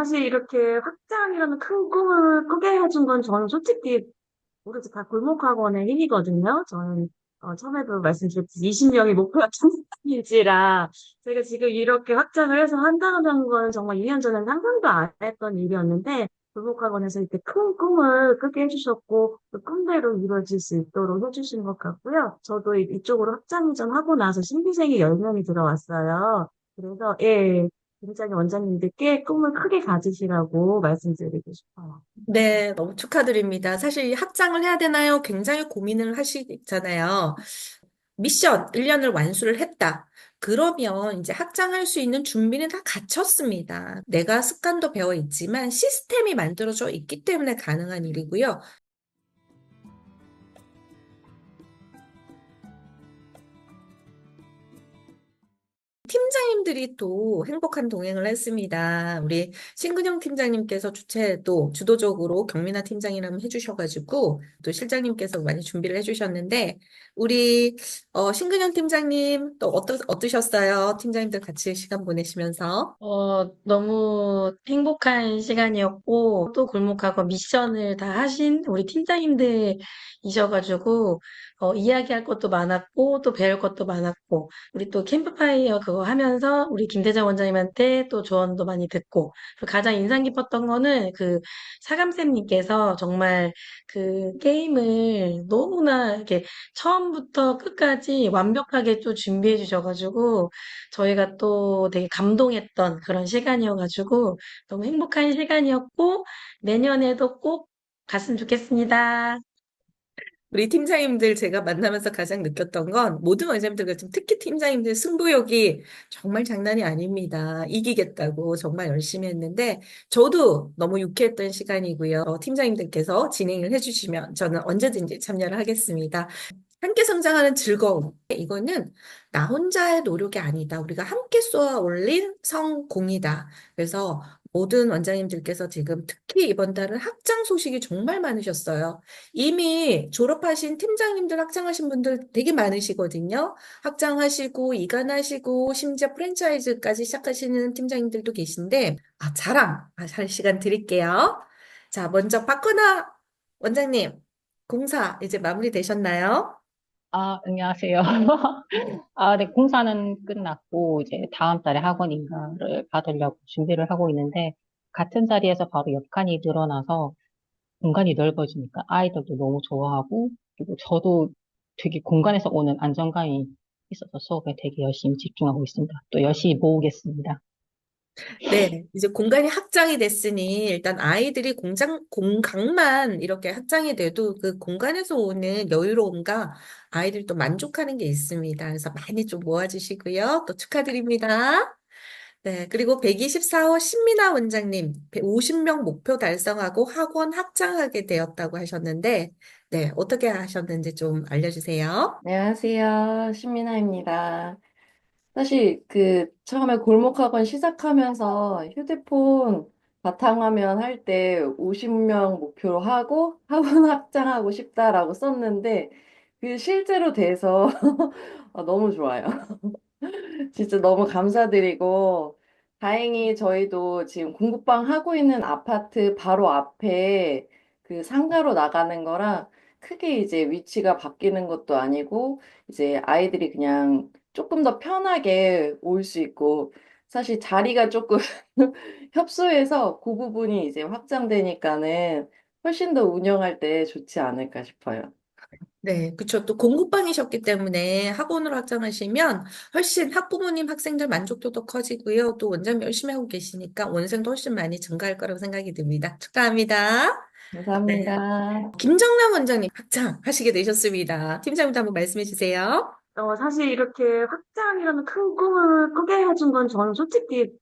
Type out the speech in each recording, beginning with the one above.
사실 이렇게 확장이라는 큰 꿈을 꾸게 해준 건 저는 솔직히 우리 집 다 골목학원의 힘이거든요. 저는 어, 처음에도 말씀드렸듯이 20명이 목표였던 일지라 제가 지금 이렇게 확장을 해서 한다는 건 정말 2년 전에는 상상도 안 했던 일이었는데 골목학원에서 이렇게 큰 꿈을 꾸게 해주셨고 그 꿈대로 이루어질 수 있도록 해주신 것 같고요. 저도 이- 이쪽으로 확장 이전하고 나서 신비생이 10명이 들어왔어요. 그래서 예, 굉장히 원장님들께 꿈을 크게 가지시라고 말씀드리고 싶어요. 네, 너무 축하드립니다. 사실 이 확장을 해야 되나요? 굉장히 고민을 하시잖아요. 미션 1년을 완수를 했다. 그러면 이제 확장할 수 있는 준비는 다 갖췄습니다. 내가 습관도 배워 있지만 시스템이 만들어져 있기 때문에 가능한 일이고요. 팀장님들이 또 행복한 동행을 했습니다. 우리 신근영 팀장님께서 주최도 주도적으로 경민아 팀장이랑 해주셔가지고 또 실장님께서 많이 준비를 해주셨는데 우리 어, 신근영 팀장님 또 어떠, 어떠셨어요? 팀장님들 같이 시간 보내시면서 어, 너무 행복한 시간이었고, 또 골목하고 미션을 다 하신 우리 팀장님들이셔가지고, 어, 이야기할 것도 많았고, 또 배울 것도 많았고, 우리 또 캠프파이어 그거 하면서 우리 김대장 원장님한테 또 조언도 많이 듣고, 그리고 가장 인상 깊었던 거는 그 사감쌤님께서 정말 그 게임을 너무나 이렇게 처음부터 끝까지 완벽하게 또 준비해 주셔가지고, 저희가 또 되게 감동했던 그런 시간이어가지고 너무 행복한 시간이었고 내년에도 꼭 갔으면 좋겠습니다. 우리 팀장님들 제가 만나면서 가장 느꼈던 건 모든 원장님들 같은 특히 팀장님들 승부욕이 정말 장난이 아닙니다. 이기겠다고 정말 열심히 했는데 저도 너무 유쾌했던 시간이고요. 어, 팀장님들께서 진행을 해주시면 저는 언제든지 참여를 하겠습니다. 함께 성장하는 즐거움. 이거는 나 혼자의 노력이 아니다. 우리가 함께 쏘아 올린 성공이다. 그래서 모든 원장님들께서 지금 특히 이번 달은 확장 소식이 정말 많으셨어요. 이미 졸업하신 팀장님들 확장하신 분들 되게 많으시거든요. 확장하시고, 이관하시고, 심지어 프랜차이즈까지 시작하시는 팀장님들도 계신데, 아, 자랑 할 시간 드릴게요. 자, 먼저 박건아 원장님, 공사 이제 마무리 되셨나요? 아, 안녕하세요. 아, 네, 공사는 끝났고, 이제 다음 달에 학원 인가를 받으려고 준비를 하고 있는데, 같은 자리에서 바로 옆칸이 늘어나서 공간이 넓어지니까 아이들도 너무 좋아하고, 그리고 저도 되게 공간에서 오는 안정감이 있어서 수업에 되게 열심히 집중하고 있습니다. 또 열심히 모으겠습니다. 네, 이제 공간이 확장이 됐으니 일단 아이들이 공장, 공간만 이렇게 확장이 돼도 그 공간에서 오는 여유로움과 아이들이 또 만족하는 게 있습니다. 그래서 많이 좀 모아주시고요. 또 축하드립니다. 네, 그리고 124호 신민아 원장님, 50명 목표 달성하고 학원 확장하게 되었다고 하셨는데, 네, 어떻게 하셨는지 좀 알려주세요. 안녕하세요. 신민아입니다. 사실 그 처음에 골목 학원 시작하면서 휴대폰 바탕화면 할 때 50명 목표로 하고 학원 확장하고 싶다라고 썼는데 그 실제로 돼서 아, 너무 좋아요. 진짜 너무 감사드리고 다행히 저희도 지금 공부방 하고 있는 아파트 바로 앞에 그 상가로 나가는 거랑 크게 이제 위치가 바뀌는 것도 아니고 이제 아이들이 그냥 조금 더 편하게 올 수 있고 사실 자리가 조금 협소해서 그 부분이 이제 확장되니까는 훨씬 더 운영할 때 좋지 않을까 싶어요. 네, 그쵸. 또 공부방이셨기 때문에 학원으로 확장하시면 훨씬 학부모님, 학생들 만족도도 커지고요. 또 원장님 열심히 하고 계시니까 원생도 훨씬 많이 증가할 거라고 생각이 듭니다. 축하합니다. 감사합니다. 김정남 원장님 확장하시게 되셨습니다. 팀장님도 한번 말씀해 주세요. 어, 사실 이렇게 확장이라는 큰 꿈을 꾸게 해준 건 저는 솔직히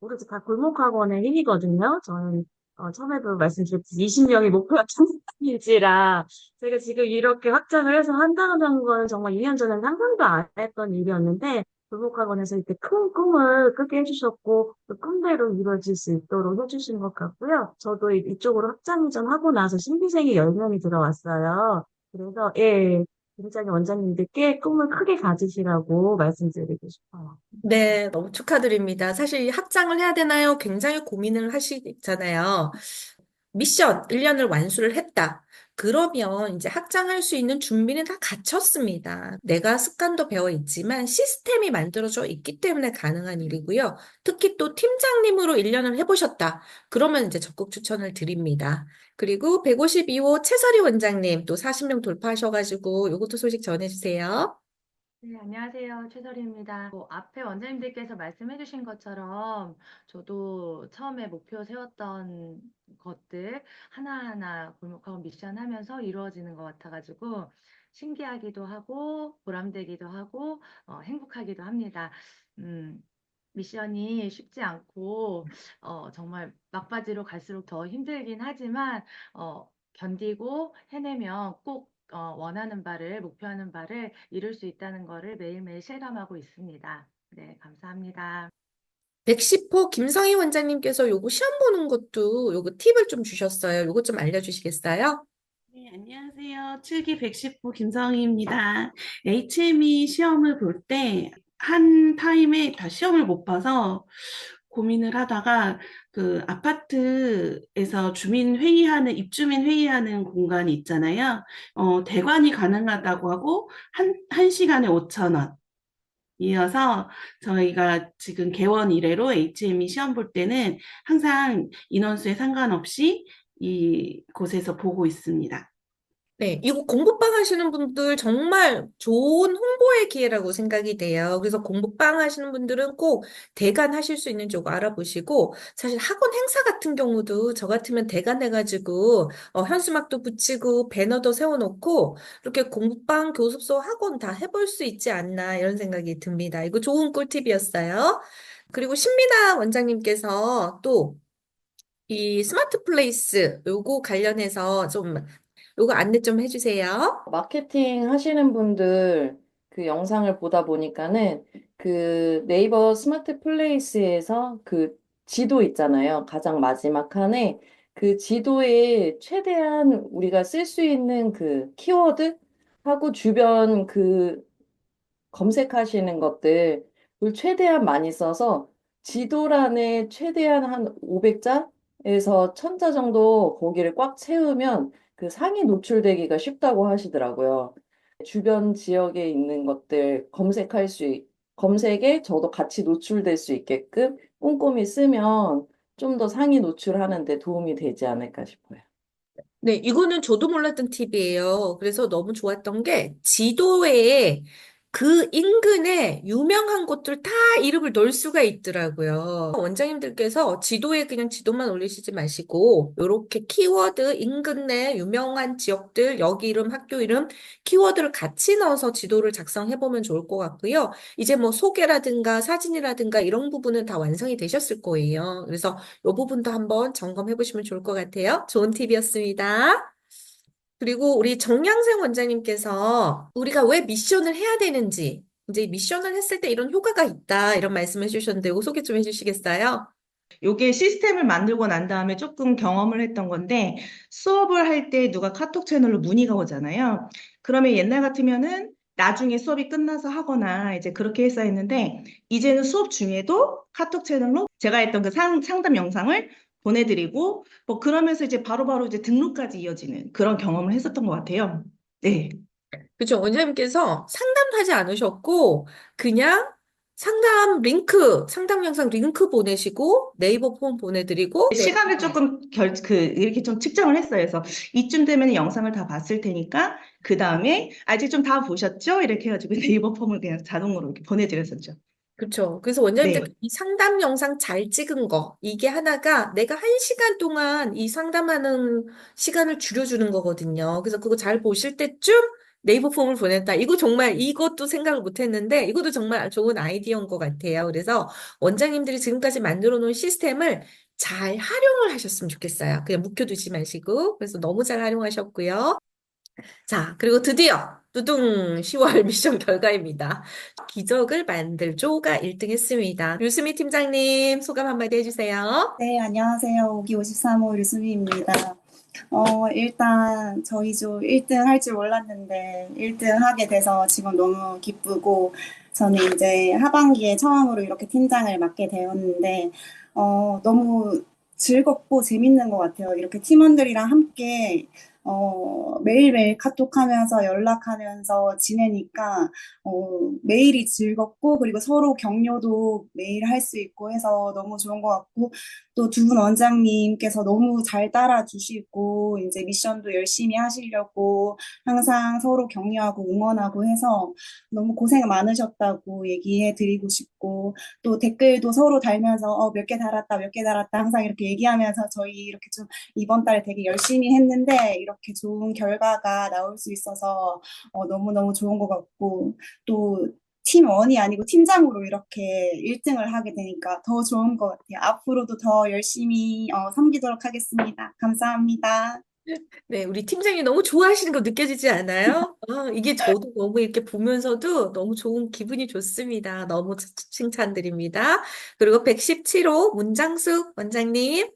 우리 집 다 골목학원의 힘이거든요. 저는 어, 처음에도 말씀드렸듯이 20명이 목표였던 일지라 제가 지금 이렇게 확장을 해서 한다는 건 정말 2년 전에는 상상도 안 했던 일이었는데 골목학원에서 이렇게 큰 꿈을 꾸게 해주셨고 그 꿈대로 이루어질 수 있도록 해주신 것 같고요. 저도 이- 이쪽으로 확장 이전 하고 나서 신비생이 10명이 들어왔어요. 그래서 예, 김장희 원장님들께 꿈을 크게 가지시라고 말씀드리고 싶어요. 네, 너무 축하드립니다. 사실 이 학장을 해야 되나요? 굉장히 고민을 하시잖아요. 미션 1년을 완수를 했다. 그러면 이제 학장할 수 있는 준비는 다 갖췄습니다. 내가 습관도 배워 있지만 시스템이 만들어져 있기 때문에 가능한 일이고요. 특히 또 팀장님으로 1년을 해보셨다. 그러면 이제 적극 추천을 드립니다. 그리고 152호 최설희 원장님 또 40명 돌파하셔가지고 이것도 소식 전해주세요. 네, 안녕하세요. 최설희입니다. 뭐, 앞에 원장님들께서 말씀해 주신 것처럼 저도 처음에 목표 세웠던 것들 하나하나 골목학원 미션 하면서 이루어지는 것 같아가지고 신기하기도 하고 보람되기도 하고 어, 행복하기도 합니다. 음, 미션이 쉽지 않고 어, 정말 막바지로 갈수록 더 힘들긴 하지만 어, 견디고 해내면 꼭 어, 원하는 바를, 목표하는 바를 이룰 수 있다는 것을 매일매일 실감하고 있습니다. 네, 감사합니다. 110호 김성희 원장님께서 요거 시험 보는 것도 요거 팁을 좀 주셨어요. 요거 좀 알려주시겠어요? 네, 안녕하세요. 7기 110호 김성희입니다. HME 시험을 볼 때 한 타임에 다 시험을 못 봐서 고민을 하다가 그 아파트에서 주민 회의하는, 입주민 회의하는 공간이 있잖아요. 어, 대관이 가능하다고 하고 한, 한 시간에 5천 원. 이어서 저희가 지금 개원 이래로 HME 시험 볼 때는 항상 인원수에 상관없이 이 곳에서 보고 있습니다. 네, 이거 공부방 하시는 분들 정말 좋은 홍보의 기회라고 생각이 돼요. 그래서 공부방 하시는 분들은 꼭 대관 하실 수 있는 쪽 알아보시고, 사실 학원 행사 같은 경우도 저 같으면 대관 해가지고, 어, 현수막도 붙이고, 배너도 세워놓고, 이렇게 공부방, 교습소, 학원 다 해볼 수 있지 않나, 이런 생각이 듭니다. 이거 좋은 꿀팁이었어요. 그리고 신미나 원장님께서 또, 이 스마트 플레이스, 요거 관련해서 좀 요거 안내 좀 해주세요. 마케팅 하시는 분들 그 영상을 보다 보니까는 그 네이버 스마트 플레이스에서 그 지도 있잖아요. 가장 마지막 칸에 그 지도에 최대한 우리가 쓸 수 있는 그 키워드 하고 주변 그 검색하시는 것들을 최대한 많이 써서 지도란에 최대한 한 500자에서 1000자 정도 거기를 꽉 채우면 그 상위 노출되기가 쉽다고 하시더라고요. 주변 지역에 있는 것들 검색할 수, 있- 검색에 저도 같이 노출될 수 있게끔 꼼꼼히 쓰면 좀 더 상위 노출하는 데 도움이 되지 않을까 싶어요. 네, 이거는 저도 몰랐던 팁이에요. 그래서 너무 좋았던 게 지도에 그 인근에 유명한 곳들 다 이름을 넣을 수가 있더라고요. 원장님들께서 지도에 그냥 지도만 올리시지 마시고 요렇게 키워드 인근 내 유명한 지역들 여기 이름 학교 이름 키워드를 같이 넣어서 지도를 작성해 보면 좋을 것 같고요. 이제 뭐 소개라든가 사진이라든가 이런 부분은 다 완성이 되셨을 거예요. 그래서 요 부분도 한번 점검해 보시면 좋을 것 같아요. 좋은 팁이었습니다. 그리고 우리 정양생 원장님께서 우리가 왜 미션을 해야 되는지, 이제 미션을 했을 때 이런 효과가 있다, 이런 말씀해 주셨는데, 이거 소개 좀 해주시겠어요? 요게 시스템을 만들고 난 다음에 조금 경험을 했던 건데 수업을 할 때 누가 카톡 채널로 문의가 오잖아요. 그러면 옛날 같으면은 나중에 수업이 끝나서 하거나 이제 그렇게 했어야 했는데 이제는 수업 중에도 카톡 채널로 제가 했던 그 상, 상담 영상을 보내드리고 뭐 그러면서 이제 바로 바로 이제 등록까지 이어지는 그런 경험을 했었던 것 같아요. 네. 그죠? 원장님께서 상담도 하지 않으셨고, 그냥 상담 링크, 상담 영상 링크 보내시고, 네이버 폼 보내드리고, 시간을 조금 결, 그, 이렇게 좀 측정을 했어요. 그래서 이쯤 되면 영상을 다 봤을 테니까, 그 다음에, 아, 이제 좀다 보셨죠? 이렇게 해가지고 네이버 폼을 그냥 자동으로 이렇게 보내드렸었죠. 그렇죠. 그래서 원장님들 네. 이 상담 영상 잘 찍은 거 이게 하나가 내가 한 시간 동안 이 상담하는 시간을 줄여주는 거거든요. 그래서 그거 잘 보실 때쯤 네이버 폼을 보냈다. 이거 정말 이것도 생각을 못 했는데 이것도 정말 좋은 아이디어인 것 같아요. 그래서 원장님들이 지금까지 만들어 놓은 시스템을 잘 활용을 하셨으면 좋겠어요. 그냥 묵혀두지 마시고. 그래서 너무 잘 활용하셨고요. 자, 그리고 드디어 뚜둥 10월 미션 결과입니다. 기적을 만들죠가 1등 했습니다. 유수미 팀장님 소감 한마디 해주세요. 네, 안녕하세요. 오기 53호 류수미입니다. 어, 일단 저희 조 1등 할 줄 몰랐는데 1등 하게 돼서 지금 너무 기쁘고 저는 이제 하반기에 처음으로 이렇게 팀장을 맡게 되었는데 어, 너무 즐겁고 재밌는 것 같아요. 이렇게 팀원들이랑 함께 어, 매일매일 카톡하면서 연락하면서 지내니까 어, 매일이 즐겁고 그리고 서로 격려도 매일 할 수 있고 해서 너무 좋은 것 같고 또 두 분 원장님께서 너무 잘 따라주시고 이제 미션도 열심히 하시려고 항상 서로 격려하고 응원하고 해서 너무 고생 많으셨다고 얘기해 드리고 싶고 또 댓글도 서로 달면서 어, 몇 개 달았다, 몇 개 달았다 항상 이렇게 얘기하면서 저희 이렇게 좀 이번 달에 되게 열심히 했는데 이렇게 좋은 결과가 나올 수 있어서 어, 너무너무 좋은 것 같고 또 팀원이 아니고 팀장으로 이렇게 1등을 하게 되니까 더 좋은 것 같아요. 앞으로도 더 열심히 어, 섬기도록 하겠습니다. 감사합니다. 네, 우리 팀장님 너무 좋아하시는 거 느껴지지 않아요? 어, 이게 저도 너무 이렇게 보면서도 너무 좋은 기분이 좋습니다. 너무 칭- 칭찬드립니다. 그리고 117호 문장숙 원장님.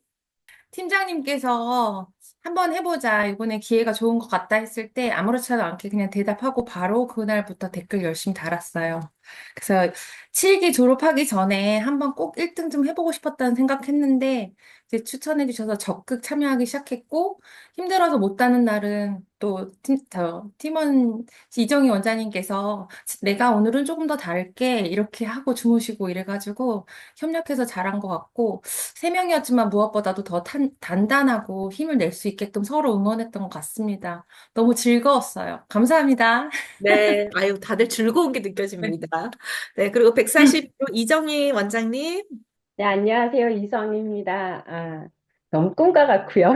팀장님께서 한번 해보자. 이번에 기회가 좋은 것 같다 했을 때 아무렇지도 않게 그냥 대답하고 바로 그날부터 댓글 열심히 달았어요. 그래서 7기 졸업하기 전에 한번 꼭 1등 좀 해보고 싶었다는 생각했는데 이제 추천해 주셔서 적극 참여하기 시작했고 힘들어서 못 다는 날은 또 팀, 저, 팀원 이정희 원장님께서 내가 오늘은 조금 더 다를게 이렇게 하고 주무시고 이래가지고 협력해서 잘한 것 같고 세 명이었지만 무엇보다도 더 탄, 단단하고 힘을 낼 수 있게끔 서로 응원했던 것 같습니다. 너무 즐거웠어요. 감사합니다. 네, 아유, 다들 즐거운 게 느껴집니다. 네, 그리고 140호 이정희 원장님. 네, 안녕하세요. 이성입니다. 아, 너무 꿈과 같고요.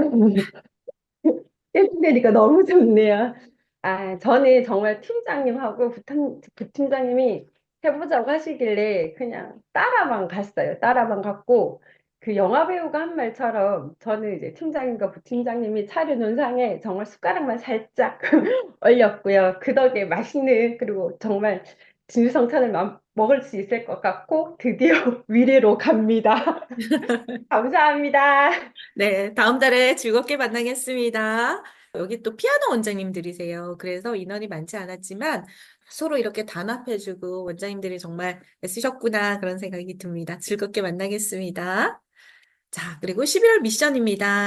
깨끗하니까 너무 좋네요. 아, 저는 정말 팀장님하고 부팀, 부팀장님이 해보자고 하시길래 그냥 따라만 갔어요. 따라만 갔고, 그 영화 배우가 한 말처럼 저는 이제 팀장님과 부팀장님이 차려놓은 상에 정말 숟가락만 살짝 올렸고요. 그 덕에 맛있는, 그리고 정말 진수성찬을 마- 먹을 수 있을 것 같고, 드디어 위례로 갑니다. 감사합니다. 네, 다음 달에 즐겁게 만나겠습니다. 여기 또 피아노 원장님들이세요. 그래서 인원이 많지 않았지만 서로 이렇게 단합해주고 원장님들이 정말 애쓰셨구나 그런 생각이 듭니다. 즐겁게 만나겠습니다. 자, 그리고 11월 미션입니다.